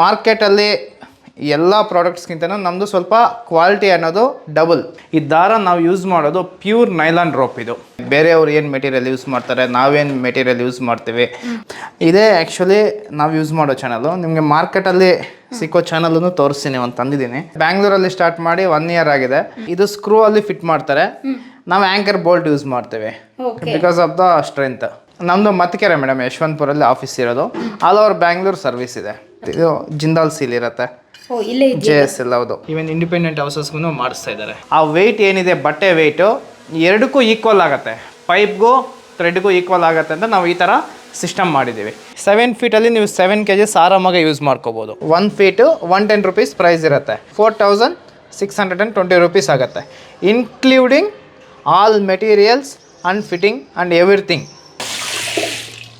ಮಾರ್ಕೆಟಲ್ಲಿ ಎಲ್ಲ ಪ್ರಾಡಕ್ಟ್ಸ್ಗಿಂತ ನಮ್ಮದು ಸ್ವಲ್ಪ ಕ್ವಾಲಿಟಿ ಅನ್ನೋದು ಡಬಲ್. ಈ ದಾರ ನಾವು ಯೂಸ್ ಮಾಡೋದು ಪ್ಯೂರ್ ನೈಲಾನ್ ರೋಪ್ ಇದು. ಬೇರೆಯವ್ರು ಏನು ಮೆಟೀರಿಯಲ್ ಯೂಸ್ ಮಾಡ್ತಾರೆ ನಾವೇನು ಮೆಟೀರಿಯಲ್ ಯೂಸ್ ಮಾಡ್ತೀವಿ. ಇದೇ ಆ್ಯಕ್ಚುಲಿ ನಾವು ಯೂಸ್ ಮಾಡೋ ಚಾನಲು. ನಿಮಗೆ ಮಾರ್ಕೆಟಲ್ಲಿ ಸಿಕ್ಕೋ ಚಾನಲನ್ನು ತೋರಿಸ್ತೀನಿ ಒಂದು ತಂದಿದ್ದೀನಿ. ಬ್ಯಾಂಗ್ಳೂರಲ್ಲಿ ಸ್ಟಾರ್ಟ್ ಮಾಡಿ ಒನ್ ಇಯರ್ ಆಗಿದೆ. ಇದು ಸ್ಕ್ರೂ ಅಲ್ಲಿ ಫಿಟ್ ಮಾಡ್ತಾರೆ. ನಾವು ಆ್ಯಂಕರ್ ಬೋಲ್ಟ್ ಯೂಸ್ ಮಾಡ್ತೇವೆ. ಬಿಕಾಸ್ ಆಫ್ ದ ಸ್ಟ್ರೆಂತ್ ನಮ್ಮದು ಮತ್ಕೆರೆ ಮೇಡಮ್ ಯಶವಂತಪುರಲ್ಲಿ ಆಫೀಸ್ ಇರೋದು. ಆಲ್ ಓವರ್ ಬ್ಯಾಂಗ್ಳೂರ್ ಸರ್ವಿಸ್ ಇದೆ. ಇದು ಜಿಂದಾಲ್ ಸೀಲ್ ಇರುತ್ತೆ. ಓ ಇಲ್ಲೇ ಜೆ ಎಸ್ ಎಲ್ ಹೌದು. ಈವನ್ ಇಂಡಿಪೆಂಡೆಂಟ್ ಹೌಸಸ್ಗೂ ಮಾಡಿಸ್ತಾ ಇದ್ದಾರೆ ಆ ವೆಯ್ಟ್ ಏನಿದೆ ಬಟ್ಟೆ ವೆಯ್ಟು ಎರಡಕ್ಕೂ ಈಕ್ವಲ್ ಆಗುತ್ತೆ. ಪೈಪ್ಗೂ ಥ್ರೆಡ್ಗೂ ಈಕ್ವಲ್ ಆಗುತ್ತೆ ಅಂತ ನಾವು ಈ ಥರ ಸಿಸ್ಟಮ್ ಮಾಡಿದ್ದೀವಿ. ಸೆವೆನ್ ಫೀಟಲ್ಲಿ ನೀವು ಸೆವೆನ್ ಕೆ ಜಿಸ್ ಆರಾಮಾಗಿ ಯೂಸ್ ಮಾಡ್ಕೋಬೋದು. One feet one ten rupees price ಇರುತ್ತೆ. Four thousand six hundred and twenty rupees ಆಗುತ್ತೆ. Including all materials and fitting and everything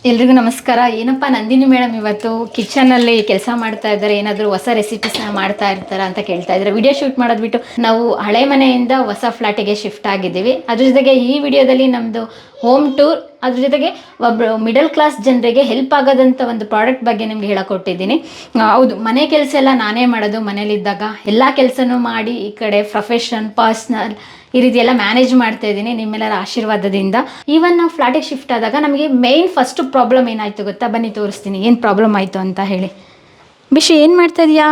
ಎಲ್ರಿಗೂ ನಮಸ್ಕಾರ. ಏನಪ್ಪ ನಂದಿನಿ ಮೇಡಮ್ ಇವತ್ತು ಕಿಚನಲ್ಲಿ ಕೆಲಸ ಮಾಡ್ತಾ ಇದ್ದಾರೆ, ಏನಾದರೂ ಹೊಸ ರೆಸಿಪೀಸ್ನ ಮಾಡ್ತಾ ಇರ್ತಾರ ಅಂತ ಕೇಳ್ತಾ ಇದ್ದಾರೆ. ವಿಡಿಯೋ ಶೂಟ್ ಮಾಡೋದು ಬಿಟ್ಟು ನಾವು ಹಳೆ ಮನೆಯಿಂದ ಹೊಸ ಫ್ಲಾಟಿಗೆ ಶಿಫ್ಟ್ ಆಗಿದ್ದೀವಿ. ಅದ್ರ ಜೊತೆಗೆ ಈ ವಿಡಿಯೋದಲ್ಲಿ ನಮ್ಮದು ಹೋಮ್ ಟೂರ್ ಅದ್ರ ಜೊತೆಗೆ ಒಬ್ಬರು ಮಿಡಲ್ ಕ್ಲಾಸ್ ಜನರಿಗೆ ಹೆಲ್ಪ್ ಆಗೋದಂಥ ಒಂದು ಪ್ರಾಡಕ್ಟ್ ಬಗ್ಗೆ ನಿಮ್ಗೆ ಹೇಳಕೊಟ್ಟಿದ್ದೀನಿ. ಹೌದು, ಮನೆ ಕೆಲಸ ಎಲ್ಲ ನಾನೇ ಮಾಡೋದು. ಮನೇಲಿದ್ದಾಗ ಎಲ್ಲ ಕೆಲಸನೂ ಮಾಡಿ ಈ ಕಡೆ ಪ್ರೊಫೆಷನ್ ಪರ್ಸ್ನಲ್ ಈ ರೀತಿ ಎಲ್ಲ ಮ್ಯಾನೇಜ್ ಮಾಡ್ತಾ ಇದ್ದೀನಿ, ನಿಮ್ಮೆಲ್ಲರ ಆಶೀರ್ವಾದದಿಂದ. ಈವನ್ ನಾವು ಫ್ಲಾಟಿಗೆ ಶಿಫ್ಟ್ ಆದಾಗ ನಮಗೆ ಮೇಯ್ನ್ ಫಸ್ಟ್ ಪ್ರಾಬ್ಲಮ್ ಏನಾಯ್ತು ಗೊತ್ತಾ? ಬನ್ನಿ, ತೋರಿಸ್ತೀನಿ. ಏನು ಪ್ರಾಬ್ಲಮ್ ಆಯಿತು ಅಂತ ಹೇಳಿ. ಬಿಶು ಏನು ಮಾಡ್ತಾ ಇದೀಯಾ?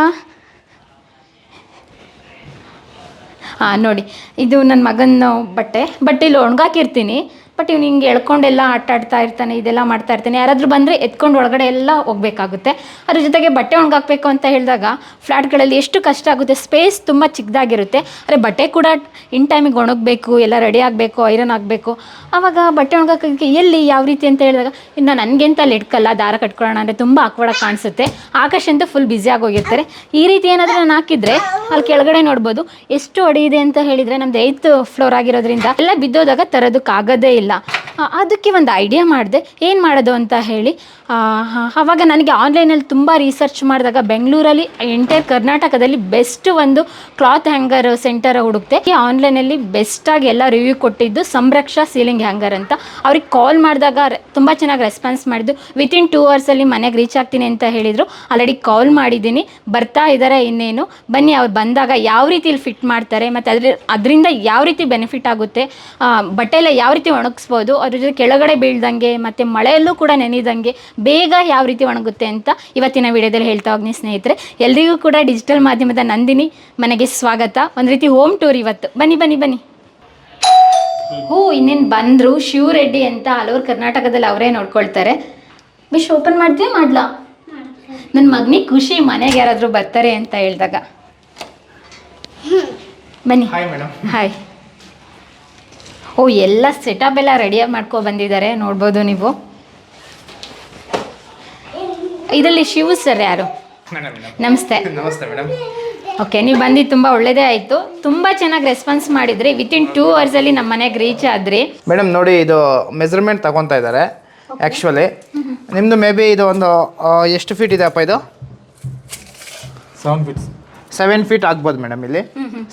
ಹಾಂ ನೋಡಿ. ಇದು ನನ್ನ ಮಗನ ಬಟ್ಟೆ. ಬಟ್ಟೆಲಿ ಒಣಗಾಕಿರ್ತೀನಿ ಬಟ್ ಇವ್ನು ಹಿಂಗೆ ಎಳ್ಕೊಂಡೆಲ್ಲ ಆಟ ಆಡ್ತಾ ಇರ್ತಾನೆ, ಇದೆಲ್ಲ ಮಾಡ್ತಾ ಇರ್ತಾನೆ. ಯಾರಾದರೂ ಬಂದರೆ ಎತ್ಕೊಂಡು ಒಳಗಡೆ ಎಲ್ಲ ಹೋಗಬೇಕಾಗುತ್ತೆ. ಅದ್ರ ಜೊತೆಗೆ ಬಟ್ಟೆ ಒಣಗಾಕಬೇಕು ಅಂತ ಹೇಳಿದಾಗ ಫ್ಲ್ಯಾಟ್ಗಳಲ್ಲಿ ಎಷ್ಟು ಕಷ್ಟ ಆಗುತ್ತೆ, ಸ್ಪೇಸ್ ತುಂಬ ಚಿಕ್ಕದಾಗಿರುತ್ತೆ. ಆದರೆ ಬಟ್ಟೆ ಕೂಡ ಇನ್ ಟೈಮಿಗೆ ಒಣಗಬೇಕು, ಎಲ್ಲ ರೆಡಿ ಆಗಬೇಕು, ಐರನ್ ಆಗಬೇಕು. ಆವಾಗ ಬಟ್ಟೆ ಒಣಗಾಕೋಕ್ಕೆ ಎಲ್ಲಿ, ಯಾವ ರೀತಿ ಅಂತ ಹೇಳಿದಾಗ ಇನ್ನು ನನಗೆಂತ ಅಂತ ಇಟ್ಕಲ್ಲ, ದಾರ ಕಟ್ಕೊಳ್ಳೋಣ ಅಂದರೆ ತುಂಬ ಆಕ್ವರ್ಡಾಗಿ ಕಾಣಿಸುತ್ತೆ. ಆಕಾಶ ಅಂತೂ ಫುಲ್ ಬ್ಯುಸಿ ಆಗೋಗಿರ್ತಾರೆ ಈ ರೀತಿ ಏನಾದರೂ ನಾನು ಹಾಕಿದರೆ ಅಲ್ಲಿ ಕೆಳಗಡೆ ನೋಡ್ಬೋದು. ಎಷ್ಟು ಅಡಿ ಇದೆ ಅಂತ ಹೇಳಿದರೆ ನಮ್ದು ಏಯ್ತ್ ಫ್ಲೋರ್ ಆಗಿರೋದ್ರಿಂದ ಎಲ್ಲ ಬಿದ್ದೋದಾಗ ತರೋದಕ್ಕಾಗೋದೇ ಇಲ್ಲ. ಆ, ಅದಕ್ಕೆ ಒಂದು ಐಡಿಯಾ ಮಾಡಿದೆ. ಏನು ಮಾಡೋದು ಅಂತ ಹೇಳಿ ಆವಾಗ ನನಗೆ ಆನ್ಲೈನಲ್ಲಿ ತುಂಬ ರಿಸರ್ಚ್ ಮಾಡಿದಾಗ ಬೆಂಗಳೂರಲ್ಲಿ ಎಂಟೈರ್ ಕರ್ನಾಟಕದಲ್ಲಿ ಬೆಸ್ಟ್ ಒಂದು ಕ್ಲಾತ್ ಹ್ಯಾಂಗರ್ ಸೆಂಟರ್ ಹುಡುಕ್ತೆ ಆನ್ಲೈನಲ್ಲಿ ಬೆಸ್ಟಾಗಿ ಎಲ್ಲ ರಿವ್ಯೂ ಕೊಟ್ಟಿದ್ದು ಸಂರಕ್ಷಾ ಸೀಲಿಂಗ್ ಹ್ಯಾಂಗರ್ ಅಂತ. ಅವ್ರಿಗೆ ಕಾಲ್ ಮಾಡಿದಾಗ ತುಂಬ ಚೆನ್ನಾಗಿ ರೆಸ್ಪಾನ್ಸ್ ಮಾಡಿದ್ದು. ವಿತಿನ್ ಟೂ ಅವರ್ಸಲ್ಲಿ ಮನೆಗೆ ರೀಚ್ ಆಗ್ತೀನಿ ಅಂತ ಹೇಳಿದರು. ಆಲ್ರೆಡಿ ಕಾಲ್ ಮಾಡಿದ್ದೀನಿ. ಬರ್ತಾ ಇದ್ದಾರೆ ಇನ್ನೇನು. ಬನ್ನಿ ಅವ್ರು ಬಂದಾಗ ಯಾವ ರೀತಿ ಇಲ್ಲಿ ಫಿಟ್ ಮಾಡ್ತಾರೆ ಮತ್ತು ಅದ್ರ ಅದರಿಂದ ಯಾವ ರೀತಿ ಬೆನಿಫಿಟ್ ಆಗುತ್ತೆ. ಬಟ್ಟೆಲ್ಲ ಯಾವ ರೀತಿ ಒಣಗಿಸ್ಬೋದು. ಅದ್ರ ಜೊತೆ ಕೆಳಗಡೆ ಬೀಳ್ದಂಗೆ ಮತ್ತು ಮಳೆಯಲ್ಲೂ ಕೂಡ ನೆನೆದಂಗೆ ಬೇಗ ಯಾವ ರೀತಿ ಒಣಗುತ್ತೆ ಅಂತ ಇವತ್ತಿನ ವಿಡಿಯೋದಲ್ಲಿ ಹೇಳ್ತಾ ಹೋಗ್ನಿ ಸ್ನೇಹಿತರೆ. ಎಲ್ರಿಗೂ ಕೂಡ ಡಿಜಿಟಲ್ ಮಾಧ್ಯಮದ ನಂದಿನಿ ಮನೆಗೆ ಸ್ವಾಗತ. ಒಂದು ರೀತಿ ಹೋಮ್ ಟೂರ್ ಇವತ್ತು. ಬನ್ನಿ ಬನ್ನಿ ಬನ್ನಿ. ಹೂ ಇನ್ನೇನು ಬಂದರು ಶಿವ ರೆಡ್ಡಿ ಅಂತ ಹಲವರು ಕರ್ನಾಟಕದಲ್ಲಿ ಅವರೇ ನೋಡ್ಕೊಳ್ತಾರೆ. ವಿಶ್ ಓಪನ್ ಮಾಡ್ತೀವಿ ಮಾಡ್ಲಾ? ನನ್ನ ಮಗನಿಗೆ ಖುಷಿ ಮನೆಗೆ ಯಾರಾದರೂ ಬರ್ತಾರೆ ಅಂತ ಹೇಳಿದಾಗ. ಬನ್ನಿ. ಹಾಯ್ ಮೇಡಮ್ ಹಾಯ್ ಓ ಎಲ್ಲ ಸೆಟಪ್ ಎಲ್ಲ ರೆಡಿಯಾಗಿ ಮಾಡ್ಕೊ ಬಂದಿದ್ದಾರೆ ನೋಡ್ಬೋದು ನೀವು. ಇದರಲ್ಲಿ ಶಿವ ಸರ್ ಯಾರು? ನಮಸ್ತೆ. ನಮಸ್ತೆ ಮೇಡಮ್ ಓಕೆ ನೀವು ಬಂದು ತುಂಬ ಒಳ್ಳೇದೇ ಆಯಿತು. ತುಂಬ ಚೆನ್ನಾಗಿ ರೆಸ್ಪಾನ್ಸ್ ಮಾಡಿದ್ರಿ. ವಿತಿನ್ ಟೂ ಅವರ್ಸಲ್ಲಿ ನಮ್ಮ ಮನೆಗೆ ರೀಚ್ ಆದ್ರಿ. ಮೇಡಮ್ ನೋಡಿ ಇದು ಮೆಜರ್ಮೆಂಟ್ ತಗೊತಾ ಇದ್ದಾರೆ ಆ್ಯಕ್ಚುಲಿ ನಿಮ್ಮದು ಮೇ ಬಿ ಇದು ಒಂದು ಎಷ್ಟು ಫೀಟ್ ಇದೆ ಅಪ್ಪ ಇದು? ಸೆವೆನ್ ಫೀಟ್ಸ್ ಸೆವೆನ್ ಫೀಟ್ ಆಗ್ಬೋದು ಮೇಡಮ್ ಇಲ್ಲಿ.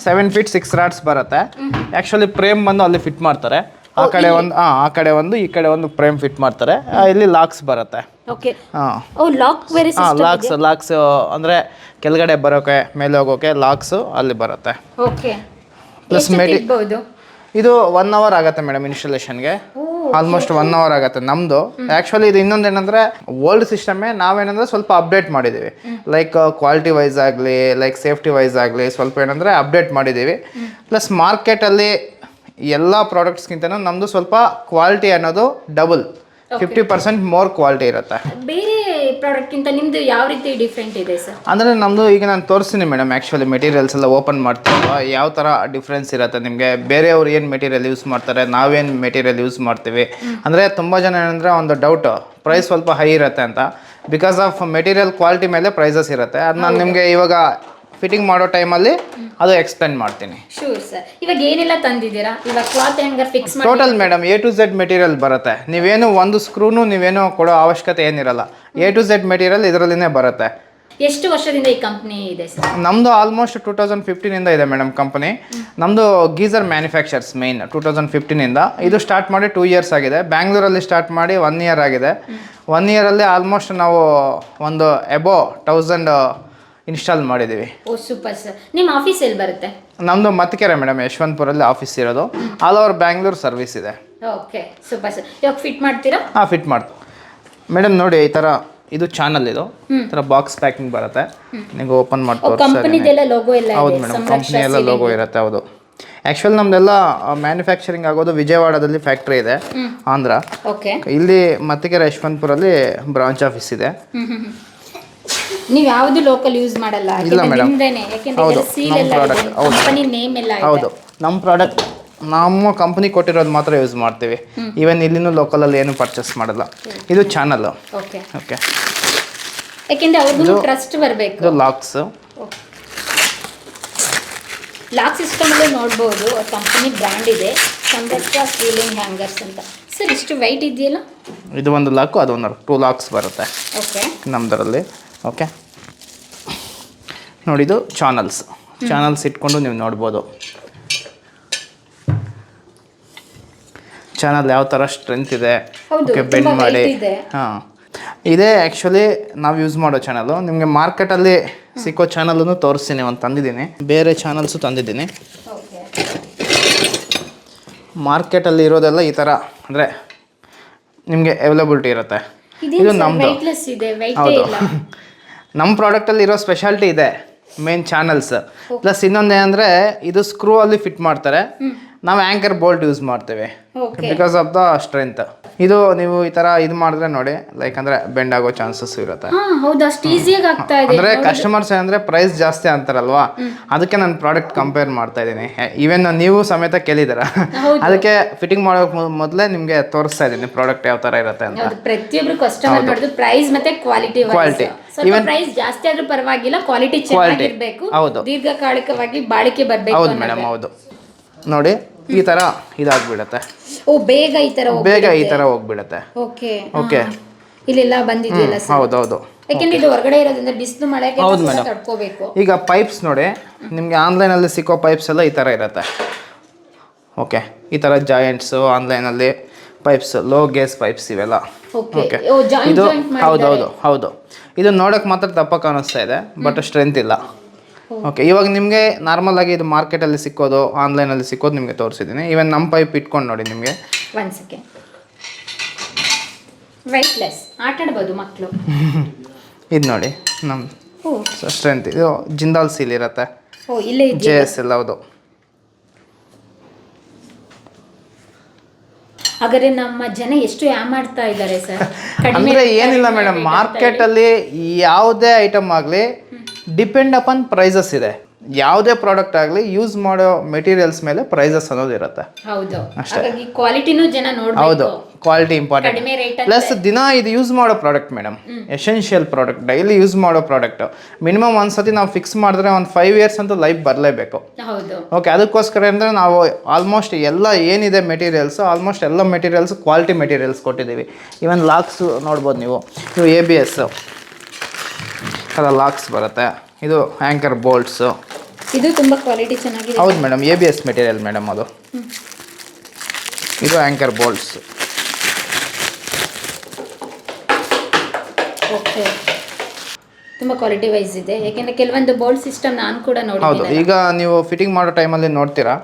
ಸೆವೆನ್ ಫೀಟ್ ಸಿಕ್ಸ್ ರಾಡ್ಸ್ ಬರುತ್ತೆ. ಆ್ಯಕ್ಚುಲಿ ಫ್ರೇಮ್ ಬಂದು ಅಲ್ಲಿ ಫಿಟ್ ಮಾಡ್ತಾರೆ. ಆ ಕಡೆ ಒಂದು ಹಾಂ ಆ ಕಡೆ ಒಂದು ಈ ಕಡೆ ಒಂದು ಫ್ರೇಮ್ ಫಿಟ್ ಮಾಡ್ತಾರೆ. ಆ, ಇಲ್ಲಿ ಲಾಕ್ಸ್ ಬರುತ್ತೆ. ಓಕೆ ಹಾಂ. ಓ ಲಾಕ್ ಬೇರೆ ಹಾಂ ಲಾಕ್ಸ್ ಲಾಕ್ಸ್ ಅಂದರೆ ಕೆಳಗಡೆ ಬರೋಕೆ ಮೇಲೆ ಹೋಗೋಕೆ ಲಾಕ್ಸು ಅಲ್ಲಿ ಬರುತ್ತೆ. ಓಕೆ ಪ್ಲಸ್ ಇರ್ಬೋದು ಇದು ಒನ್ ಅವರ್ ಆಗುತ್ತೆ ಮೇಡಮ್ ಇನ್ಸ್ಟಾಲೇಷನ್ಗೆ ಆಲ್ಮೋಸ್ಟ್ ಒನ್ ಅವರ್ ಆಗುತ್ತೆ ನಮ್ಮದು ಆ್ಯಕ್ಚುಲಿ ಇದು ಇನ್ನೊಂದು ಏನಂದರೆ ಓಲ್ಡ್ ಸಿಸ್ಟಮೇ ನಾವೇನಂದ್ರೆ ಸ್ವಲ್ಪ ಅಪ್ಡೇಟ್ ಮಾಡಿದ್ದೀವಿ ಲೈಕ್ ಕ್ವಾಲಿಟಿ ವೈಸ್ ಆಗಲಿ ಲೈಕ್ ಸೇಫ್ಟಿ ವೈಸ್ ಆಗಲಿ ಸ್ವಲ್ಪ ಏನಂದರೆ ಅಪ್ಡೇಟ್ ಮಾಡಿದ್ದೀವಿ ಪ್ಲಸ್ ಮಾರ್ಕೆಟಲ್ಲಿ ಎಲ್ಲ ಪ್ರಾಡಕ್ಟ್ಸ್ಗಿಂತನೂ ನಮ್ಮದು ಸ್ವಲ್ಪ ಕ್ವಾಲಿಟಿ ಅನ್ನೋದು double fifty percent more quality ಇರುತ್ತೆ. ಬೇರೆ ಪ್ರಾಡಕ್ಟ್ಗಿಂತ ನಿಮ್ದು ಯಾವ ರೀತಿ ಡಿಫ್ರೆಂಟ್ ಇದೆ ಸರ್ ಅಂದರೆ ನಮ್ಮದು ಈಗ ನಾನು ತೋರಿಸ್ತೀನಿ ಮೇಡಮ್ ಆ್ಯಕ್ಚುಲಿ ಮೆಟೀರಿಯಲ್ಸ್ ಎಲ್ಲ ಓಪನ್ ಮಾಡ್ತೀವಲ್ವ? ಯಾವ ಥರ ಡಿಫ್ರೆನ್ಸ್ ಇರುತ್ತೆ ನಿಮಗೆ? ಬೇರೆಯವ್ರು ಏನು ಮೆಟೀರಿಯಲ್ ಯೂಸ್ ಮಾಡ್ತಾರೆ? ನಾವೇನು ಮೆಟೀರಿಯಲ್ ಯೂಸ್ ಮಾಡ್ತೀವಿ? ಅಂದರೆ ತುಂಬ ಜನ ಏನಂದರೆ ಒಂದು ಡೌಟ್ ಪ್ರೈಸ್ ಸ್ವಲ್ಪ ಹೈ ಇರುತ್ತೆ ಅಂತ. ಬಿಕಾಸ್ ಆಫ್ ಮೆಟೀರಿಯಲ್ ಕ್ವಾಲಿಟಿ ಮೇಲೆ ಪ್ರೈಸಸ್ ಇರುತ್ತೆ. ಅದು ನಾನು ನಿಮಗೆ ಇವಾಗ ಫಿಟ್ಟಿಂಗ್ ಮಾಡೋ ಟೈಮಲ್ಲಿ ಅದು ಎಕ್ಸ್ಪ್ಲೇನ್ ಮಾಡ್ತೀನಿ. ಶೂರ್ ಸರ್ ಇವಾಗ ಏನೆಲ್ಲ ತಂದಿದ್ದೀರಾ? ಇವಾಗ ಕ್ಲಾತ್ ಹ್ಯಾಂಗರ್ ಫಿಕ್ಸ್ ಮಾಡಿ total madam A to Z material ಬರುತ್ತೆ. ನೀವೇನು ಒಂದು ಸ್ಕ್ರೂನು ನೀವೇನು ಕೊಡೋ ಅವಶ್ಯಕತೆ ಏನಿರಲ್ಲ. ಎ ಟು ಝೆಡ್ ಮೆಟೀರಿಯಲ್ ಇದರಲ್ಲಿನೇ ಬರುತ್ತೆ. ಎಷ್ಟು ವರ್ಷದಿಂದ ಈ ಕಂಪ್ನಿ ಇದೆ ಸರ್ ನಮ್ಮದು ಆಲ್ಮೋಸ್ಟ್ ಟೂ ತೌಸಂಡ್ ಫಿಫ್ಟೀನಿಂದ ಇದೆ ಮೇಡಮ್ ಕಂಪನಿ ನಮ್ಮದು geyser manufactures main two thousand ಫಿಫ್ಟೀನಿಂದ ಇದು. ಸ್ಟಾರ್ಟ್ ಮಾಡಿ ಟೂ ಇಯರ್ಸ್ ಆಗಿದೆ. ಬ್ಯಾಂಗ್ಳೂರಲ್ಲಿ ಸ್ಟಾರ್ಟ್ ಮಾಡಿ ಒನ್ ಇಯರ್ ಆಗಿದೆ. ಒನ್ ಇಯರಲ್ಲಿ ಆಲ್ಮೋಸ್ಟ್ ನಾವು ಒಂದು ಎಬೋ ತೌಸಂಡ್ ಇನ್ಸ್ಟಾಲ್ ಮಾಡಿದ್ದೀವಿ. Oh super sir. ನಿಮ್ಮ ಆಫೀಸ್ ಎಲ್ಲಿ ಬರುತ್ತೆ? ನಮ್ದು ಮತ್ತಿಕೆರೆ ಮೇಡಮ್ ಯಶವಂತಪುರಲ್ಲಿ ಆಫೀಸ್ ಇರೋದು. ಆಲ್ ಓವರ್ ಬ್ಯಾಂಗ್ಳೂರ್ ಸರ್ವಿಸ್ ಇದೆ. Okay super sir. ಇವಾಗ ಫಿಟ್ ಮಾಡ್ತೀರಾ? ಹಾಂ ಫಿಟ್ ಮಾಡ್ತು ಮೇಡಮ್ ನೋಡಿ ಈ ಥರ ಇದು ಚಾನಲ್ ಇದು. ಈ ಥರ ಬಾಕ್ಸ್ ಪ್ಯಾಕಿಂಗ್ ಬರುತ್ತೆ. ನಿಮಗೆ ಓಪನ್ ಮಾಡ್ಕೊಂಡು ಲೋಗೋ ಎಲ್ಲ ಹೌದು ಮೇಡಮ್ ಕಂಪ್ನಿ ಎಲ್ಲ ಲೋಗೋ ಇರುತ್ತೆ ಹೌದು. ಆ್ಯಕ್ಚುಲಿ ನಮ್ದೆಲ್ಲ ಮ್ಯಾನುಫ್ಯಾಕ್ಚರಿಂಗ್ ಆಗೋದು ವಿಜಯವಾಡದಲ್ಲಿ ಫ್ಯಾಕ್ಟ್ರಿ ಇದೆ ಆಂಧ್ರ. ಓಕೆ. ಇಲ್ಲಿ ಮತ್ತಿಕೆರೆ ಯಶವಂತಪುರಲ್ಲಿ ಬ್ರಾಂಚ್ ಆಫೀಸ್ ಇದೆ. ನೀವು ಯಾವುದು ಲೋಕಲ್ ಯೂಸ್ ಮಾಡಲ್ಲ ಇಲ್ಲ ಮೇಡಮ್ ಹೌದು, ನಮ್ಮ ಎಲ್ಲ ಹೌದು. ನೇಮ್ ಎಲ್ಲ ಹೌದು. ನಮ್ಮ ಪ್ರಾಡಕ್ಟ್ ನಮ್ಮ ಕಂಪನಿ ಕೊಟ್ಟಿರೋದು ಮಾತ್ರ ಯೂಸ್ ಮಾಡ್ತೀವಿ. ಈವನ್ ಇಲ್ಲಿನೂ ಲೋಕಲಲ್ಲಿ ಏನು ಪರ್ಚೇಸ್ ಮಾಡಲ್ಲ. ಇದು ಚಾನಲ್ ಓಕೆ ಓಕೆ ಯಾಕೆಂದ್ರೆ ಅವ್ರಿಗೂ ಟ್ರಸ್ಟ್ ಬರಬೇಕು. ಇದು ಲಾಕ್ಸ್ ಲಾಕ್ ಸಿಸ್ಟಮ್ ಅಲ್ಲೂ ನೋಡ್ಬೋದು ಕಂಪನಿ ಬ್ರ್ಯಾಂಡ್ ಇದೆ. ಸಂದರ್ಶ ಸೀಲಿಂಗ್ ಹ್ಯಾಂಗರ್ಸ್ ಅಂತ. ಸರ್ ಇಷ್ಟು ವೈಟ್ ಇದೆಯಲ್ಲ? ಇದು ಒಂದು ಲಾಕು ಅದು ಒಂದು ಟೂ ಲಾಕ್ಸ್ ಬರುತ್ತೆ. ಓಕೆ ನಮ್ಮದರಲ್ಲಿ ಓಕೆ ನೋಡಿ ಇದು ಚಾನಲ್ಸ್ ಚಾನಲ್ಸ್ ಇಟ್ಕೊಂಡು ನೀವು ನೋಡ್ಬೋದು. ಚಾನಲ್ ಯಾವ ಥರ ಸ್ಟ್ರೆಂತ್ ಇದೆ? ಓಕೆ ಬೆಂಡ್ ಮಾಡಿ. ಹಾಂ. ಇದೇ ಆ್ಯಕ್ಚುಲಿ ನಾವು ಯೂಸ್ ಮಾಡೋ ಚಾನಲು ನಿಮಗೆ ಮಾರ್ಕೆಟಲ್ಲಿ ಸಿಕ್ಕೋ ಚಾನಲನ್ನು ತೋರಿಸ್ತೀನಿ ಒಂದು ತಂದಿದ್ದೀನಿ. ಬೇರೆ ಚಾನಲ್ಸು ತಂದಿದ್ದೀನಿ. ಮಾರ್ಕೆಟಲ್ಲಿ ಇರೋದೆಲ್ಲ ಈ ಥರ ಅಂದರೆ ನಿಮಗೆ ಅವೈಲಬಿಲಿಟಿ ಇರುತ್ತೆ. ಇದು ನಮ್ಮದು ಹೌದು. ನಮ್ಮ ಪ್ರಾಡಕ್ಟಲ್ಲಿ ಇರೋ ಸ್ಪೆಷಾಲಿಟಿ ಇದೆ ಮೇನ್ ಚಾನಲ್ಸ್ ಪ್ಲಸ್ ಇನ್ನೊಂದು ಏನಂದರೆ ಇದು ಸ್ಕ್ರೂ ಅಲ್ಲಿ ಫಿಟ್ ಮಾಡ್ತಾರೆ. ನಾವು ಆ್ಯಂಕರ್ ಬೋಲ್ಟ್ ಯೂಸ್ ಮಾಡ್ತೇವೆ. ಬಿಕಾಸ್ ಆಫ್ ದ ಸ್ಟ್ರೆಂತ್ ಇದು ನೀವು ಈ ತರ ಇದು ಮಾಡಿದ್ರೆ ನೋಡಿ ಲೈಕ್ ಅಂದ್ರೆ ಬೆಂಡ್ ಆಗೋ ಚಾನ್ಸಸ್ ಇರುತ್ತೆ. ಅಂದ್ರೆ ಕಸ್ಟಮರ್ಸ್ ಏನಂದ್ರೆ ಪ್ರೈಸ್ ಜಾಸ್ತಿ ಅಂತಾರಲ್ವಾ? ಅದಕ್ಕೆ ನಾನು ಪ್ರಾಡಕ್ಟ್ ಕಂಪೇರ್ ಮಾಡ್ತಾ ಇದ್ದೀನಿ. ಈವನ್ ನೀವು ಸಮೇತ ಕೇಳಿದಾರ ಅದಕ್ಕೆ ಫಿಟ್ಟಿಂಗ್ ಮಾಡೋ ಮೊದಲೇ ನಿಮಗೆ ತೋರಿಸ್ತಾ ಇದ್ದೀನಿ ಪ್ರಾಡಕ್ಟ್ ಯಾವ ತರ ಇರುತ್ತೆ ಅಂತ. ಹೌದು ಪ್ರತಿಯೊಬ್ರು ಕಸ್ಟಮರ್ ನೋಡಿದ್ರು ಪ್ರೈಸ್ ಮತ್ತೆ ಕ್ವಾಲಿಟಿ ಕ್ವಾಲಿಟಿ ಈವನ್ ಪ್ರೈಸ್ ಜಾಸ್ತಿ ಆದ್ರೂ ಪರವಾಗಿಲ್ಲ ಕ್ವಾಲಿಟಿ ಚೆನ್ನಾಗಿರಬೇಕು. ಹೌದು. ದೀರ್ಘಕಾಲಿಕವಾಗಿ ಬಾಳಿಕೆ ಬರಬೇಕು ಹೌದು ಮೇಡಮ್ ಹೌದು. ನೋಡಿ. ಈ ಥರ ಇದಾಗ್ಬಿಡತ್ತೆ. ಓ ಬೇಗ ಈ ತರ ಬೇಗ ಈ ಥರ ಹೋಗ್ಬಿಡತ್ತೆ. Okay okay. ಇಲ್ಲೆಲ್ಲ ಬಂದಿದೆಯಲ್ಲ ಹೌದು ಹೌದು ಯಾಕೆಂದ್ರೆ ಇದು ಹೊರಗಡೆ ಇರೋದ್ರಿಂದ ಬಿಸಿಲು ಮಳೆಗೆ ಹೌದು ಮೇಡಮ್ ತಡ್ಕೋಬೇಕು. ಈಗ ಪೈಪ್ಸ್ ನೋಡಿ ನಿಮಗೆ ಆನ್ಲೈನಲ್ಲಿ ಸಿಕ್ಕೋ ಪೈಪ್ಸ್ ಎಲ್ಲ ಈ ಥರ ಇರುತ್ತೆ. ಓಕೆ ಈ ಥರ ಜಾಯಿಂಟ್ಸು ಆನ್ಲೈನಲ್ಲಿ ಪೈಪ್ಸ್ ಲೋ ಗೇಸ್ ಪೈಪ್ಸ್ ಇವೆಲ್ಲ. ಓಕೆ. ಇದು ಹೌದು ಹೌದು ಹೌದು. ಇದು ನೋಡೋಕೆ ಮಾತ್ರ ದಪ್ಪ ಕಾಣಿಸ್ತಾ ಇದೆ ಬಟ್ ಸ್ಟ್ರೆಂತ್ ಇಲ್ಲ. ಓಕೆ ಇವಾಗ ನಿಮಗೆ ನಾರ್ಮಲ್ ಆಗಿ ಇದು ಮಾರ್ಕೆಟಲ್ಲಿ ಸಿಕ್ಕೋದು ಆನ್ಲೈನಲ್ಲಿ ಸಿಕ್ಕೋದು ನಿಮಗೆ ತೋರಿಸಿದ್ದೀನಿ. ಇವನ್ ನಮ್ಮ ಪೈಪ್ ಇಟ್ಕೊಂಡು ನೋಡಿ ನಿಮಗೆ. ಒನ್ ಸೆಕೆಂಡ್ ವೈಟ್ಲೆಸ್ ಆಟ ಆಡ್ಬೋದು ಮಕ್ಕಳು ಇದು ನೋಡಿ ನಮ್ಮ ಸ್ಟ್ರೆಂತ್ ಇದು. ಜಿಂದಾಲ್ ಸೀಲ್ ಇರುತ್ತೆ. ಓ ಇಲ್ಲೇ ಜೆ ಎಸ್ ಎಲ್ಲ ಹೌದು. ಹಾಗಾದ್ರೆ ನಮ್ಮ ಜನ ಎಷ್ಟು ಯಾಮಾಡ್ತಾ ಇದ್ದಾರೆ ಸರ್? ಅಂದ್ರೆ ಏನಿಲ್ಲ ಮೇಡಮ್ ಮಾರ್ಕೆಟಲ್ಲಿ ಯಾವುದೇ ಐಟಮ್ ಆಗಲಿ ಡಿಪೆಂಡ್ ಅಪಾನ್ ಪ್ರೈಸಸ್ ಇದೆ. ಯಾವುದೇ ಪ್ರಾಡಕ್ಟ್ ಆಗಲಿ ಯೂಸ್ ಮಾಡೋ ಮೆಟೀರಿಯಲ್ಸ್ ಮೇಲೆ ಪ್ರೈಸಸ್ ಅನ್ನೋದು ಇರುತ್ತೆ. ಹೌದು. ಹಾಗಾಗಿ ಕ್ವಾಲಿಟಿನೂ ಜನ ಹೌದು. ಕ್ವಾಲಿಟಿ ಇಂಪಾರ್ಟೆಂಟ್ ಪ್ಲಸ್ ದಿನ ಇದು ಯೂಸ್ ಮಾಡೋ product madam essential product daily use ಮಾಡೋ ಪ್ರಾಡಕ್ಟ್ ಮಿನಿಮಮ್ ಒಂದ್ಸತಿ ನಾವು ಫಿಕ್ಸ್ ಮಾಡಿದ್ರೆ ಒಂದು ಫೈವ್ ಇಯರ್ಸ್ ಅಂತೂ ಲೈಫ್ ಬರಲೇಬೇಕು. ಓಕೆ ಅದಕ್ಕೋಸ್ಕರ ಅಂದರೆ ನಾವು ಆಲ್ಮೋಸ್ಟ್ ಎಲ್ಲ ಏನಿದೆ ಮೆಟೀರಿಯಲ್ಸ್ ಆಲ್ಮೋಸ್ಟ್ ಎಲ್ಲ ಮೆಟೀರಿಯಲ್ಸ್ ಕ್ವಾಲಿಟಿ ಮೆಟೀರಿಯಲ್ಸ್ ಕೊಟ್ಟಿದ್ದೀವಿ. ಈವನ್ ಲಾಕ್ಸ್ ನೋಡ್ಬೋದು ನೀವು. ಇವು ಎ ಬಿ ಎಸ್ ಅದ ಲಾಕ್ಸ್ ಬರುತ್ತೆ. ಇದು ಆ್ಯಂಕರ್ ಬೋಲ್ಟ್ಸು ಇದು ತುಂಬಾ ಕ್ವಾಲಿಟಿ ಚೆನ್ನಾಗಿದೆ. ಹೌದು madam A B S material madam ಅದು. ಇದು ಆ್ಯಂಕರ್ ಬೋಲ್ಟ್ಸ್ ಓಕೆ. ತುಂಬಾ ಕ್ವಾಲಿಟಿ ವೈಸ್ ಇದೆ. ಯಾಕೆಂದ್ರೆ ಕೆಲವೊಂದು ಬೋಲ್ಡ್ ಸಿಸ್ಟಮ್ ನಾನು ಕೂಡ ಹೌದು ಈಗ ನೀವು ಫಿಟ್ಟಿಂಗ್ ಮಾಡೋ ಟೈಮಲ್ಲಿ ನೋಡ್ತೀರಾ?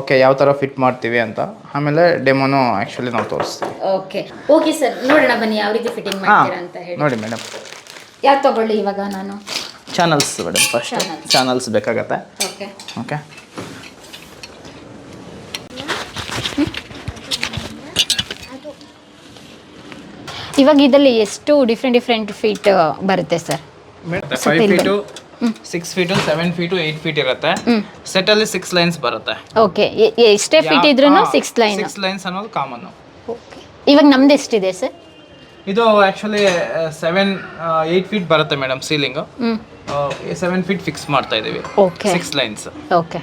ಓಕೆ ಯಾವ ಥರ ಫಿಟ್ ಮಾಡ್ತೀವಿ ಅಂತ. ಆಮೇಲೆ ಡೆಮೋನು ಆ್ಯಕ್ಚುಲಿ ನಾವು ತೋರಿಸ್ತೀವಿ. ಓಕೆ ಓಕೆ ಸರ್ ನೋಡೋಣ ಬನ್ನಿ ಯಾವ ರೀತಿ ಫಿಟ್ಟಿಂಗ್ ಮಾಡ್ತೀರಾ ಅಂತ ಹೇಳಿ. ನೋಡಿ ಮೇಡಮ್ ಯಾವ್ದು ತಗೊಳ್ಳಿ ಇವಾಗ ನಾನು? Channels madam first Channels. Channels ಬೇಕಾಗತ್ತೆ. ಓಕೆ ಓಕೆ ಇವಾಗ ಇದರಲ್ಲಿ ಎಷ್ಟು ಡಿಫ್ರೆಂಟ್ ಡಿಫ್ರೆಂಟ್ ಫೀಟ್ ಬರುತ್ತೆ sir? Five feet six feet seven feet eight feet ಇರುತ್ತೆ. ಸೆಟಲ್ಲಿ ಸಿಕ್ಸ್ ಲೈನ್ಸ್ ಬರುತ್ತೆ. ಓಕೆ ಎಷ್ಟೇ ಫೀಟ್ ಇದ್ರೂ ಸಿಕ್ಸ್ ಲೈನ್ ಸಿಕ್ಸ್ ಲೈನ್ಸ್ ಅನ್ನೋದು ಕಾಮನ್ ಓಕೆ ಇವಾಗ ನಮ್ದು ಎಷ್ಟಿದೆ ಸರ್? ಇದು ಆಕ್ಚುಲಿ ಸೆವೆನ್ ಏಯ್ಟ್ ಫೀಟ್ ಬರುತ್ತೆ madam ceiling seven feet fix ಮಾಡ್ತಾ ಇದ್ದೀವಿ okay six lines okay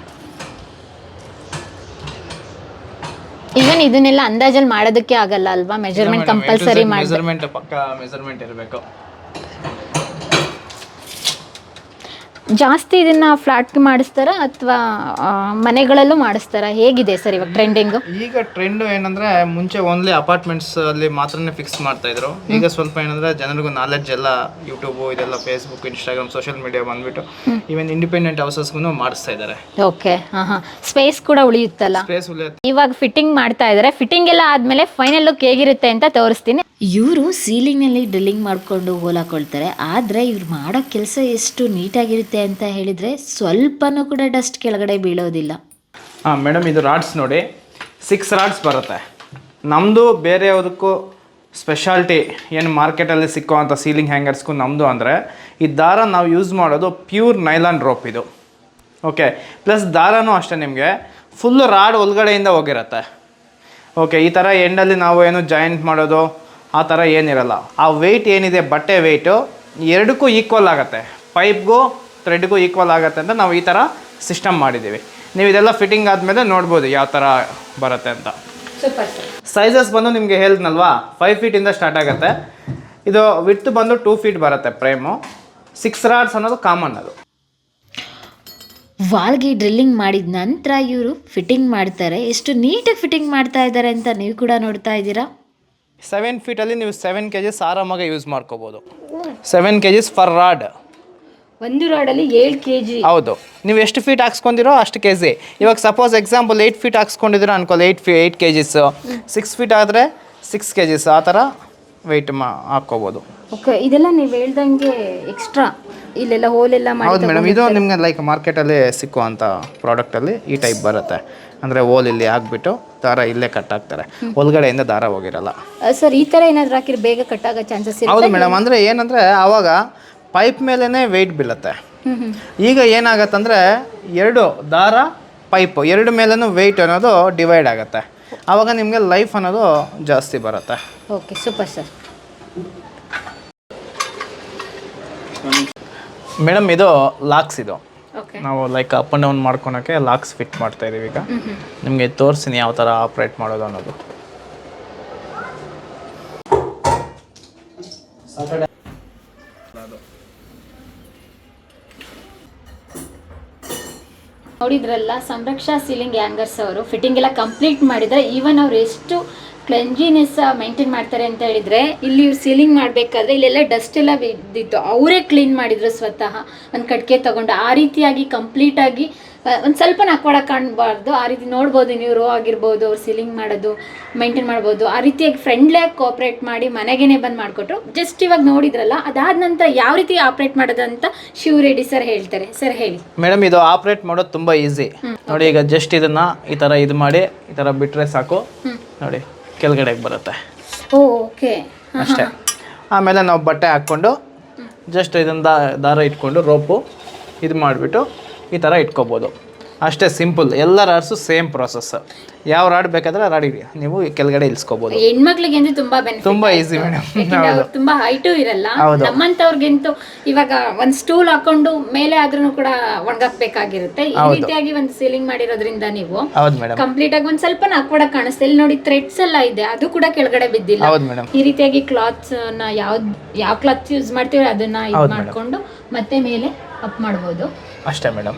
even ಇದನ್ನೆಲ್ಲ ಅಂದಾಜಲ್ಲಿ ಮಾಡೋದಕ್ಕೆ ಆಗಲ್ಲ ಅಲ್ವಾ? ಮೆಜರ್ಮೆಂಟ್ ಕಂಪಲ್ಸರಿ ಮೆಜರ್ಮೆಂಟ್ ಪಕ್ಕ ಮೆಜರ್ಮೆಂಟ್ ಇರಬೇಕು. ಜಾಸ್ತಿ ಇದನ್ನ ಫ್ಲಾಟ್ ಮಾಡಿಸ್ತಾರಾ ಅಥವಾ ಮನೆಗಳಲ್ಲೂ ಮಾಡಿಸ್ತಾರಾ? ಹೇಗಿದೆ ಸರ್ ಇವಾಗ ಟ್ರೆಂಡಿಂಗ್ ಈಗ ಟ್ರೆಂಡ್ ಏನಂದ್ರೆ ಮುಂಚೆ ಓನ್ಲಿ ಅಪಾರ್ಟ್ಮೆಂಟ್ಸ್ ಅಲ್ಲಿ ಮಾತ್ರನೇ ಫಿಕ್ಸ್ ಮಾಡ್ತಾ ಇದ್ರು. ಈಗ ಸ್ವಲ್ಪ ಏನಂದ್ರೆ ಜನರಿಗೂ ನಾಲೆಡ್ಜ್ ಎಲ್ಲ ಯೂಟ್ಯೂಬ್ ಇದೆಲ್ಲ ಫೇಸ್ಬುಕ್ ಇನ್ಸ್ಟಾಗ್ರಾಮ್ ಸೋಷಿಯಲ್ ಮೀಡಿಯಾ ಬಂದ್ಬಿಟ್ಟು ಈವನ್ ಇಂಡಿಪೆಂಡೆಂಟ್ ಹೌಸಸ್ಗೂ ಮಾಡಿಸ್ತಾ ಇದ್ದಾರೆ. ಓಕೆ ಹಾಂ ಹಾಂ ಸ್ಪೇಸ್ ಕೂಡ ಉಳಿಯುತ್ತಲ್ಲ? ಸ್ಪೇಸ್ ಉಳಿಯುತ್ತೆ. ಇವಾಗ ಫಿಟ್ಟಿಂಗ್ ಮಾಡ್ತಾ ಇದ್ದಾರೆ. ಫಿಟ್ಟಿಂಗ್ ಎಲ್ಲ ಆದಮೇಲೆ ಫೈನಲ್ ಲುಕ್ ಹೇಗಿರುತ್ತೆ ಅಂತ ತೋರಿಸ್ತೀನಿ. ಇವರು ಸೀಲಿಂಗ್ನಲ್ಲಿ ಡ್ರಿಲ್ಲಿಂಗ್ ಮಾಡಿಕೊಂಡು ಹೋಲಾಕೊಳ್ತಾರೆ ಹಾಕೊಳ್ತಾರೆ ಆದರೆ ಇವ್ರು ಮಾಡೋ ಕೆಲಸ ಎಷ್ಟು ನೀಟಾಗಿರುತ್ತೆ ಅಂತ ಹೇಳಿದರೆ ಸ್ವಲ್ಪನೂ ಕೂಡ ಡಸ್ಟ್ ಕೆಳಗಡೆ ಬೀಳೋದಿಲ್ಲ. ಹಾಂ ಮೇಡಮ್ ಇದು ರಾಡ್ಸ್ ನೋಡಿ. ಸಿಕ್ಸ್ ರಾಡ್ಸ್ ಬರುತ್ತೆ. ನಮ್ಮದು ಯಾವುದಕ್ಕೂ ಸ್ಪೆಷಾಲಿಟಿ ಏನು ಮಾರ್ಕೆಟಲ್ಲಿ ಸಿಕ್ಕುವಂಥ ಸೀಲಿಂಗ್ ಹ್ಯಾಂಗರ್ಸ್ಗೂ ನಮ್ಮದು ಅಂದರೆ, ಈ ದಾರ ನಾವು ಯೂಸ್ ಮಾಡೋದು ಪ್ಯೂರ್ ನೈಲಾನ್ ರೋಪ್ ಇದು. ಓಕೆ ಪ್ಲಸ್ ದಾರನೂ ಅಷ್ಟೇ ನಿಮಗೆ ಫುಲ್ಲು ರಾಡ್ ಒಳಗಡೆಯಿಂದ ಹೋಗಿರುತ್ತೆ. ಓಕೆ ಈ ಥರ ಎಂಡಲ್ಲಿ ನಾವು ಏನು ಜಾಯಿಂಟ್ ಮಾಡೋದು, ಆ ಥರ ಏನಿರಲ್ಲ. ಆ ವೆಯ್ಟ್ ಏನಿದೆ? ಬಟ್ಟೆ ವೆಯ್ಟು ಎರಡಕ್ಕೂ ಈಕ್ವಲ್ ಆಗುತ್ತೆ. ಪೈಪ್ಗೂ ಥ್ರೆಡ್ಗೂ ಈಕ್ವಲ್ ಆಗುತ್ತೆ ಅಂತ ನಾವು ಈ ಥರ ಸಿಸ್ಟಮ್ ಮಾಡಿದ್ದೀವಿ. ನೀವು ಇದೆಲ್ಲ ಫಿಟ್ಟಿಂಗ್ ಆದಮೇಲೆ ನೋಡ್ಬೋದು ಯಾವ ಥರ ಬರುತ್ತೆ ಅಂತ. ಸೈಜಸ್ ಬಂದು ನಿಮಗೆ ಹೇಳಿದ್ನಲ್ವಾ? ಫೈವ್ ಫೀಟಿಂದ ಸ್ಟಾರ್ಟ್ ಆಗುತ್ತೆ. ಇದು ವಿಡ್ತ್ ಬಂದು ಟೂ ಫೀಟ್ ಬರುತ್ತೆ ಪ್ರೇಮು ಸಿಕ್ಸ್ ರಾಡ್ಸ್ ಅನ್ನೋದು ಕಾಮನ್ ಅದು. ವಾಲ್ಗೆ ಡ್ರಿಲ್ಲಿಂಗ್ ಮಾಡಿದ ನಂತರ ಇವರು ಫಿಟ್ಟಿಂಗ್ ಮಾಡ್ತಾರೆ. ಎಷ್ಟು ನೀಟಾಗಿ ಫಿಟ್ಟಿಂಗ್ ಮಾಡ್ತಾ ಇದ್ದಾರೆ ಅಂತ ನೀವು ಕೂಡ ನೋಡ್ತಾ ಇದ್ದೀರಾ? ಸೆವೆನ್ ಫೀಟಲ್ಲಿ ನೀವು ಸೆವೆನ್ ಕೆ ಜಿಸ್ ಆರಾಮಾಗಿ ಯೂಸ್ ಮಾಡ್ಕೋಬೋದು. Seven K Gs per rod ಒಂದು ರಾಡಲ್ಲಿ ಏಳು ಕೆ ಜಿ ಹೌದು. ನೀವು ಎಷ್ಟು ಫೀಟ್ ಹಾಕ್ಸ್ಕೊಂಡಿರೋ ಅಷ್ಟು ಕೆ ಜಿ ಇವಾಗ ಸಪೋಸ್ ಎಕ್ಸಾಂಪಲ್ ಏಯ್ಟ್ ಫೀಟ್ ಹಾಕ್ಸ್ಕೊಂಡಿದ್ದೀರೋ ಅನ್ಕೊಳ್ಳಿ. Eight fee eight K Gs six feet ಆದರೆ ಸಿಕ್ಸ್ ಕೆ ಜಿಸ್ ಆ ಥರ ವೆಯ್ಟ್ ಮಾ ಹಾಕ್ಕೋಬೋದು. ಓಕೆ ಇದೆಲ್ಲ ನೀವು ಹೇಳ್ದಂಗೆ ಎಕ್ಸ್ಟ್ರಾ ಇಲ್ಲೆಲ್ಲ ಹೋಲೆಲ್ಲ ಮಾಡಿ ಹೌದು ಮೇಡಮ್ ಇದು ನಿಮಗೆ ಲೈಕ್ ಮಾರ್ಕೆಟಲ್ಲಿ ಸಿಕ್ಕುವಂಥ ಪ್ರಾಡಕ್ಟಲ್ಲಿ ಈ ಟೈಪ್ ಬರುತ್ತೆ. ಅಂದರೆ ಓಲ್ ಇಲ್ಲಿ ಹಾಕ್ಬಿಟ್ಟು ದಾರ ಇಲ್ಲೇ ಕಟ್ ಆಗ್ತಾರೆ ಒಳಗಡೆಯಿಂದ ದಾರ ಹೋಗಿರಲ್ಲ. ಸರ್ ಈ ಥರ ಏನಾದರೂ ಹಾಕಿದ್ರೆ ಬೇಗ ಕಟ್ಟಾಗೋ ಚಾನ್ಸಸ್ ಹೌದು ಮೇಡಮ್ ಅಂದರೆ ಏನಂದರೆ ಆವಾಗ ಪೈಪ್ ಮೇಲೇ ವೆಯ್ಟ್ ಬೀಳುತ್ತೆ. ಈಗ ಏನಾಗತ್ತಂದರೆ ಎರಡು ದಾರ ಪೈಪ್ ಎರಡು ಮೇಲೂ ವೆಯ್ಟ್ ಅನ್ನೋದು ಡಿವೈಡ್ ಆಗುತ್ತೆ. ಆವಾಗ ನಿಮಗೆ ಲೈಫ್ ಅನ್ನೋದು ಜಾಸ್ತಿ ಬರುತ್ತೆ. ಓಕೆ ಸೂಪರ್ ಸರ್ ಮೇಡಮ್ ಇದು ಲಾಕ್ಸ್ ಇದು. ಓಕೆ ನಾವು ಲೈಕ್ ಅಪ್ ಅಂಡ್ ಡೌನ್ ಮಾಡ್ಕೊಳಕ್ಕೆ ಲಾಕ್ಸ್ ಫಿಟ್ ಮಾಡ್ತಾ ಇದೀವಿ ಈಗ. ನಿಮಗೆ ತೋರಿಸ್ತೀನಿ ಯಾವ ಥರ ಆಪ್ರೇಟ್ ಮಾಡೋದು ಅನ್ನೋದು. ನೋಡಿದ್ರಲ್ಲ ಸಂರಕ್ಷಾ ಸೀಲಿಂಗ್ ಹ್ಯಾಂಗರ್ಸ್ ಅವರು ಫಿಟ್ಟಿಂಗ್ ಎಲ್ಲ ಕಂಪ್ಲೀಟ್ ಮಾಡಿದ್ರೆ ಈವನ್ ಅವ್ರು ಎಷ್ಟು ಕ್ಲೆಂಜಿನೆಸ್ ಮೇಂಟೈನ್ ಮಾಡ್ತಾರೆ ಅಂತ ಹೇಳಿದ್ರೆ ಇಲ್ಲಿ ಇವ್ರು ಸೀಲಿಂಗ್ ಮಾಡಬೇಕಾದ್ರೆ ಇಲ್ಲೆಲ್ಲ ಡಸ್ಟ್ ಎಲ್ಲ ಬಿದ್ದಿತ್ತು. ಅವರೇ ಕ್ಲೀನ್ ಮಾಡಿದ್ರು ಸ್ವತಃ. ಒಂದು ಕಟ್ಗೆ ತಗೊಂಡು ಆ ರೀತಿಯಾಗಿ ಕಂಪ್ಲೀಟಾಗಿ ಒಂದು ಸ್ವಲ್ಪ ನಕ್ವಾಡ ಕಾಣಬಾರ್ದು. ಆ ರೀತಿ ನೋಡ್ಬೋದು ನೀವು ರೋ ಆಗಿರ್ಬೋದು ಅವ್ರು ಸೀಲಿಂಗ್ ಮಾಡೋದು ಮೇಂಟೈನ್ ಮಾಡ್ಬೋದು. ಆ ರೀತಿಯಾಗಿ ಫ್ರೆಂಡ್ಲಿಯಾಗಿ ಕೋಆಪ್ರೇಟ್ ಮಾಡಿ ಮನೆಗೇನೆ ಬಂದು ಮಾಡಿಕೊಟ್ರು. ಜಸ್ಟ್ ಇವಾಗ ನೋಡಿದ್ರಲ್ಲ ಅದಾದ ನಂತರ ಯಾವ ರೀತಿ ಆಪ್ರೇಟ್ ಮಾಡೋದು ಅಂತ ಶಿವ್ ರೆಡ್ಡಿ ಸರ್ ಹೇಳ್ತಾರೆ. ಸರ್ ಹೇಳಿ. ಮೇಡಮ್ ಇದು ಆಪ್ರೇಟ್ ಮಾಡೋದು ತುಂಬ ಈಸಿ ನೋಡಿ ಈಗ ಜಸ್ಟ್ ಇದನ್ನ ಈ ಥರ ಇದು ಮಾಡಿ ಈ ಥರ ಬಿಟ್ಟರೆ ಸಾಕು. ನೋಡಿ. ಕೆಳಗಡೆಗೆ ಬರುತ್ತೆ. Oh okay. ಅಷ್ಟೇ. ಆಮೇಲೆ ನಾವು ಬಟ್ಟೆ ಹಾಕ್ಕೊಂಡು ಜಸ್ಟ್ ಇದನ್ನ ದಾರ ಇಟ್ಕೊಂಡು ರೋಪು ಇದು ಮಾಡಿಬಿಟ್ಟು ಈ ಥರ ಇಟ್ಕೋಬೋದು. ಅಷ್ಟೇ ಸಿಂಪಲ್ ಎಲ್ಲ ರಾಡ್ಸು ಸೇಮ್ ಪ್ರಾಸೆಸ್ ಯಾವ ರಾಡ್ ಬೇಕಾದ್ರೆ ರಾಡ್ ನೀವು ಕೆಳಗಡೆ ಇಳಿಸ್ಕೋಬಹುದು ಹೆಣ್ಮಕ್ಳಿಗೆ ಅಂದ್ರೆ ತುಂಬಾ ಬೆನಿಫಿಟ್ ತುಂಬಾ ಈಸಿ ಮೇಡಮ್ ತುಂಬಾ ಹೈಟು ಇರಲ್ಲ. ನಮ್ಮಂತವ್ರಿಗಂತೂ ಇವಾಗ ಒಂದ್ ಸ್ಟೂಲ್ ಹಾಕೊಂಡು ಮೇಲೆ ಆದ್ರೂ ಕೂಡ ಒಣಗಾಕ್ಬೇಕಾಗಿರುತ್ತೆ. ಈ ರೀತಿಯಾಗಿ ಒಂದು ಸೀಲಿಂಗ್ ಮಾಡಿರೋದ್ರಿಂದ ನೀವು ಹೌದು ಮೇಡಮ್ ಕಂಪ್ಲೀಟ್ ಆಗಿ ಒಂದ್ ಸ್ವಲ್ಪ ಕೂಡ ಕಾಣಿಸ್ತಾ ಇಲ್ಲಿ. ನೋಡಿ ಥ್ರೆಡ್ಸ್ ಎಲ್ಲ ಇದೆ. ಅದು ಕೂಡ ಕೆಳಗಡೆ ಬಿದ್ದಿಲ್ಲ. ಹೌದು ಮೇಡಮ್ ಈ ರೀತಿಯಾಗಿ ಕ್ಲಾತ್ಸ್ನ ಯಾವ್ದ್ ಯಾವ ಕ್ಲಾತ್ ಯೂಸ್ ಮಾಡ್ತೀವಿ ಅದನ್ನ ಇದು ಮಾಡ್ಕೊಂಡು ಮತ್ತೆ ಮೇಲೆ ಅಪ್ ಮಾಡ್ಬೋದು. ಅಷ್ಟೇ ಮೇಡಮ್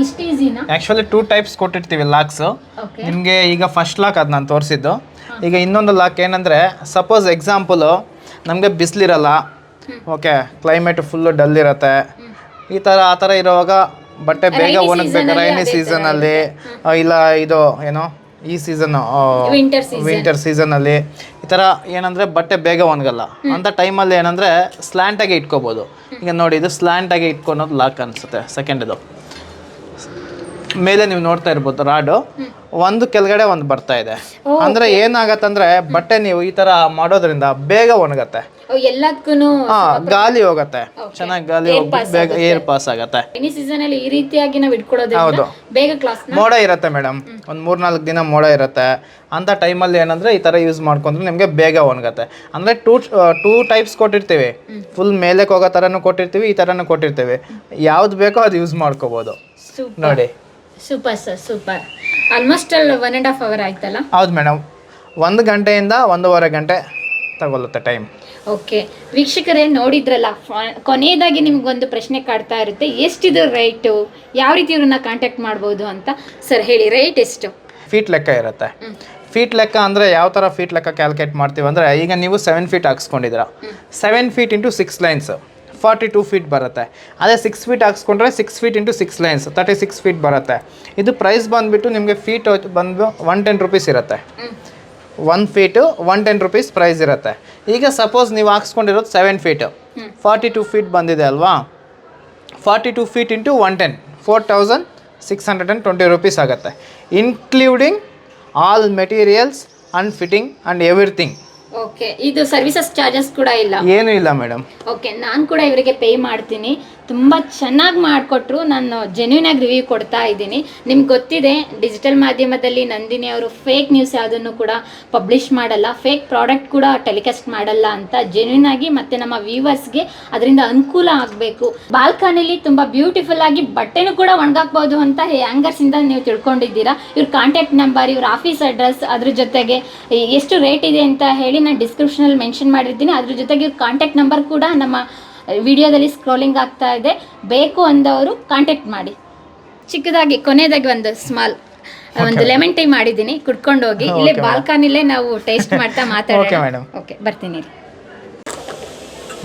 ಇಷ್ಟು ಈಸಿನಾ ಆ್ಯಕ್ಚುಲಿ ಟೂ ಟೈಪ್ಸ್ ಕೊಟ್ಟಿರ್ತೀವಿ ಲಾಕ್ಸ್ ಓಕೆ ನಿಮಗೆ ಈಗ ಫಸ್ಟ್ ಲಾಕ್ ಅದು ನಾನು ತೋರಿಸಿದ್ದು. ಈಗ ಇನ್ನೊಂದು ಲಾಕ್ ಏನಂದರೆ ಸಪೋಸ್ ಎಕ್ಸಾಂಪಲು ನಮಗೆ ಬಿಸಿಲಿರಲ್ಲ. ಓಕೆ ಕ್ಲೈಮೇಟ್ ಫುಲ್ಲು ಡಲ್ ಇರುತ್ತೆ. ಈ ಥರ ಆ ಥರ ಇರುವಾಗ ಬಟ್ಟೆ ಬೇಗ ಒಣಗಬೇಕು ರೈನಿ ಸೀಸನಲ್ಲಿ ಇಲ್ಲ ಇದು ಏನೋ ಈ ಸೀಸನ್ ವಿಂಟರ್ ಸೀಸನ್ ವಿಂಟರ್ ಸೀಸನಲ್ಲಿ ಈ ಥರ ಏನಂದರೆ ಬಟ್ಟೆ ಬೇಗ ಒಣಗಲ್ಲ. ಅಂಥ ಟೈಮಲ್ಲಿ ಏನಂದರೆ ಸ್ಲ್ಯಾಂಟಾಗಿ ಇಟ್ಕೋಬೋದು. ಈಗ ನೋಡಿ ಇದು ಸ್ಲ್ಯಾಂಟಾಗಿ ಇಟ್ಕೊಳೋದು ಲಾಕ್ ಅನಿಸುತ್ತೆ ಸೆಕೆಂಡ್ ಇದು. ಮೇಲೆ ನೀವು ನೋಡ್ತಾ ಇರ್ಬೋದು ರಾಡು. ಒಂದು ಕೆಳಗಡೆ ಒಂದು ಬರ್ತಾ ಇದೆ. ಅಂದ್ರೆ ಏನಾಗತ್ತಂದ್ರೆ ಬಟ್ಟೆ ನೀವು ಈ ತರ ಮಾಡೋದ್ರಿಂದ ಬೇಗ ಒಣಗತ್ತೆ. ಎಲ್ಲದಕ್ಕೂ ಗಾಲಿ ಹೋಗತ್ತೆ. ಚೆನ್ನಾಗಿ ಗಾಲಿ ಹೋಗಿ ಬೇಗ ಏರ್ ಪಾಸ್ ಆಗತ್ತೆ. ಸೀಸನ್ ಅಲ್ಲಿ ಈ ರೀತಿಯಾಗಿ ನಾವು ಇಟ್ಕೊಳ್ಳೋದು ಹೌದು. ಬೇಗ ಕ್ಲಾಸ್ ಮೋಡ ಇರುತ್ತೆ ಮೇಡಮ್. ಒಂದು ಮೂರ್ನಾಲ್ಕು ದಿನ ಮೋಡ ಇರುತ್ತೆ. ಅಂತ ಟೈಮಲ್ಲಿ ಏನಂದ್ರೆ ಈ ತರ ಯೂಸ್ ಮಾಡ್ಕೊಂಡ್ರೆ ನಿಮಗೆ ಬೇಗ ಒಣಗತ್ತೆ. ಅಂದ್ರೆ ಟೂ ಟೂ ಟೈಪ್ಸ್ ಕೊಟ್ಟಿರ್ತೀವಿ. ಫುಲ್ ಮೇಲಕ್ಕೆ ಹೋಗೋ ತರನು ಕೊಟ್ಟಿರ್ತೀವಿ ಈ ತರನು ಕೊಟ್ಟಿರ್ತೀವಿ. ಯಾವ್ದು ಬೇಕೋ ಅದು ಯೂಸ್ ಮಾಡ್ಕೋಬಹುದು ನೋಡಿ. Super sir super. ಆಲ್ಮೋಸ್ಟ್ ಅಲ್ಲಿ ಒನ್ ಆ್ಯಂಡ್ ಹಾಫ್ ಅವರ್ ಆಯ್ತಲ್ಲ? ಹೌದು ಮೇಡಮ್. ಒಂದು ಗಂಟೆಯಿಂದ ಒಂದೂವರೆ ಗಂಟೆ ತಗೊಳ್ಳುತ್ತೆ ಟೈಮ್. ಓಕೆ ವೀಕ್ಷಕರೇ ನೋಡಿದ್ರಲ್ಲ ಕೊನೆಯದಾಗಿ ನಿಮ್ಗೊಂದು ಪ್ರಶ್ನೆ ಕಾಡ್ತಾ ಇರುತ್ತೆ. ಎಷ್ಟಿದು ರೇಟು ಯಾವ ರೀತಿ ಇವ್ರನ್ನ ಕಾಂಟ್ಯಾಕ್ಟ್ ಮಾಡ್ಬೋದು ಅಂತ ಸರ್ ಹೇಳಿ. ರೇಟ್ ಎಷ್ಟು? ಫೀಟ್ ಲೆಕ್ಕ ಇರುತ್ತೆ. ಫೀಟ್ ಲೆಕ್ಕ ಅಂದರೆ ಯಾವ ಥರ ಫೀಟ್ ಲೆಕ್ಕ ಕ್ಯಾಲ್ಕುಲೇಟ್ ಮಾಡ್ತೀವಿ ಅಂದರೆ ಈಗ ನೀವು seven feet ಹಾಕ್ಸ್ಕೊಂಡಿದ್ದೀರಾ. Seven feet into six lines forty two feet ಬರುತ್ತೆ. ಅದೇ six feet ಹಾಕ್ಸ್ಕೊಂಡ್ರೆ six feet into six lines thirty six feet ಬರುತ್ತೆ. ಇದು ಪ್ರೈಸ್ ಬಂದುಬಿಟ್ಟು ನಿಮಗೆ ಫೀಟ್ ಬಂದು ಒನ್ ಟೆನ್ ರುಪೀಸ್ ಇರುತ್ತೆ. One feet one ten rupees price ಇರುತ್ತೆ. ಈಗ ಸಪೋಸ್ ನೀವು ಹಾಕ್ಸ್ಕೊಂಡಿರೋದು seven feet forty two feet ಬಂದಿದೆ ಅಲ್ವಾ? Forty two feet into one ten four thousand six hundred and twenty rupees ಆಗುತ್ತೆ. Including all materials and fitting and everything okay ಇದು services charges ಕೂಡ ಇಲ್ಲ. ಏನೂ ಇಲ್ಲ ಮೇಡಮ್ ಓಕೆ ನಾನು ಕೂಡ ಇವರಿಗೆ ಪೇ ಮಾಡ್ತೀನಿ. ತುಂಬ ಚೆನ್ನಾಗಿ ಮಾಡಿಕೊಟ್ರು. ನಾನು ಜೆನ್ಯೂನ್ ಆಗಿ ರಿವ್ಯೂ ಕೊಡ್ತಾ ಇದ್ದೀನಿ. ನಿಮ್ಗೆ ಗೊತ್ತಿದೆ ಡಿಜಿಟಲ್ ಮಾಧ್ಯಮದಲ್ಲಿ ನಂದಿನಿ ಅವರು ಫೇಕ್ ನ್ಯೂಸ್ ಯಾವುದನ್ನು ಕೂಡ ಪಬ್ಲಿಷ್ ಮಾಡಲ್ಲ. ಫೇಕ್ ಪ್ರಾಡಕ್ಟ್ ಕೂಡ ಟೆಲಿಕಾಸ್ಟ್ ಮಾಡಲ್ಲ ಅಂತ ಜೆನ್ಯೂನ್ ಆಗಿ ಮತ್ತು ನಮ್ಮ ವ್ಯೂವರ್ಸ್ಗೆ ಅದರಿಂದ ಅನುಕೂಲ ಆಗಬೇಕು. ಬಾಲ್ಕನಿಲಿ ತುಂಬ ಬ್ಯೂಟಿಫುಲ್ ಆಗಿ ಬಟ್ಟೆನೂ ಕೂಡ ಒಣಗಾಕ್ಬೋದು ಅಂತ ಹ್ಯಾಂಗರ್ಸಿಂದ ನೀವು ತಿಳ್ಕೊಂಡಿದ್ದೀರಾ. ಇವ್ರ ಕಾಂಟ್ಯಾಕ್ಟ್ ನಂಬರ್ ಇವ್ರ ಆಫೀಸ್ ಅಡ್ರೆಸ್ ಅದ್ರ ಜೊತೆಗೆ ಎಷ್ಟು ರೇಟ್ ಇದೆ ಅಂತ ಹೇಳಿ ನಾನು ಡಿಸ್ಕ್ರಿಪ್ಷನಲ್ಲಿ ಮೆನ್ಷನ್ ಮಾಡಿರ್ತೀನಿ. ಅದ್ರ ಜೊತೆಗೆ ಇವ್ರ ಕಾಂಟ್ಯಾಕ್ಟ್ ನಂಬರ್ ಕೂಡ ನಮ್ಮ ವಿಡಿಯೋದಲ್ಲಿ ಸ್ಕ್ರೋಲಿಂಗ್ ಆಗ್ತಾ ಇದೆ. ಬೇಕು ಅಂದವರು ಕಾಂಟ್ಯಾಕ್ಟ್ ಮಾಡಿ. ಚಿಕ್ಕದಾಗಿ ಕೊನೆಯದಾಗಿ ಒಂದು ಸ್ಮಾಲ್ ಒಂದು ಲೆಮನ್ ಟೀ ಮಾಡಿದ್ದೀನಿ. ಕುಡ್ಕೊಂಡು ಹೋಗಿ. ಇಲ್ಲೇ ಬಾಲ್ಕನಿಲೇ ನಾವು ಟೇಸ್ಟ್ ಮಾಡ್ತಾ ಮಾತಾಡೋಣ. ಓಕೆ ಬರ್ತೀನಿ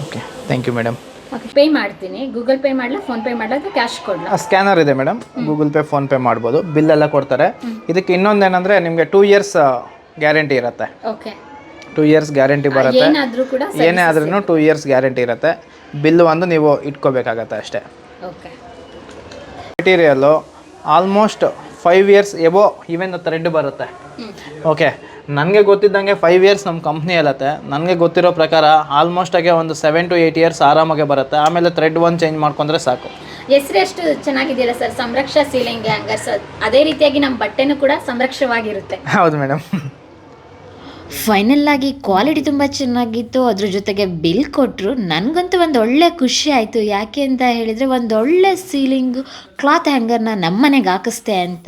okay thank you madam okay pay ಮಾಡ್ತೀನಿ. ಗೂಗಲ್ ಪೇ ಮಾಡಲ ಫೋನ್ ಪೇ ಮಾಡಲ ಅಥವಾ ಕ್ಯಾಶ್ ಕೊಡಲ? ಸ್ಕ್ಯಾನರ್ ಇದೆ ಮೇಡಮ್ ಗೂಗಲ್ ಪೇ ಫೋನ್ಪೇ ಮಾಡ್ಬೋದು. ಬಿಲ್ ಎಲ್ಲ ಕೊಡ್ತಾರೆ. ಇದಕ್ಕೆ ಇನ್ನೊಂದೇನೆಂದರೆ ನಿಮಗೆ ಟೂ ಇಯರ್ಸ್ ಗ್ಯಾರಂಟಿ ಇರುತ್ತೆ. ಓಕೆ ಟೂ ಇಯರ್ಸ್ ಗ್ಯಾರಂಟಿ ಬರುತ್ತೆ. ಏನಾದರೂ ಕೂಡ ಏನೇ ಆದ್ರೂ ಟೂ ಇಯರ್ಸ್ ಗ್ಯಾರಂಟಿ ಇರುತ್ತೆ. ಬಿಲ್ ಒಂದು ನೀವು ಇಟ್ಕೋಬೇಕಾಗತ್ತೆ ಅಷ್ಟೇ. Okay. Material almost five years above even thread ಬರುತ್ತೆ. ಓಕೆ ನನಗೆ ಗೊತ್ತಿದ್ದಂಗೆ ಫೈವ್ ಇಯರ್ಸ್ ನಮ್ಮ ಕಂಪ್ನಿ ಹೇಳುತ್ತೆ ನನಗೆ ಗೊತ್ತಿರೋ ಪ್ರಕಾರ ಆಲ್ಮೋಸ್ಟ್ ಆಗಿ ಒಂದು ಸೆವೆನ್ ಟು ಏಯ್ಟ್ ಇಯರ್ಸ್ ಆರಾಮಾಗೆ ಬರುತ್ತೆ. ಆಮೇಲೆ ಥ್ರೆಡ್ ಒಂದು ಚೇಂಜ್ ಮಾಡ್ಕೊಂಡ್ರೆ ಸಾಕು. ಹೆಸರು ಎಷ್ಟು ಚೆನ್ನಾಗಿದೆಯಲ್ಲ ಸರ್? Samraksha ceiling hangers. ಅದೇ ರೀತಿಯಾಗಿ ನಮ್ಮ ಬಟ್ಟೆನೂ ಕೂಡ ಸಂರಕ್ಷವಾಗಿರುತ್ತೆ. ಹೌದು ಮೇಡಮ್ ಫೈನಲ್ ಆಗಿ ಕ್ವಾಲಿಟಿ ತುಂಬ ಚೆನ್ನಾಗಿತ್ತು. ಅದ್ರ ಜೊತೆಗೆ ಬಿಲ್ ಕೊಟ್ಟರು ನನಗಂತೂ ಒಂದು ಒಳ್ಳೆ ಖುಷಿ ಆಯಿತು. ಯಾಕೆ ಅಂತ ಹೇಳಿದರೆ ಒಂದು ಒಳ್ಳೆ ಸೀಲಿಂಗು ಕ್ಲಾತ್ ಹ್ಯಾಂಗರ್ನ ನಮ್ಮನೆಗೆ ಹಾಕಿಸ್ದೆ ಅಂತ.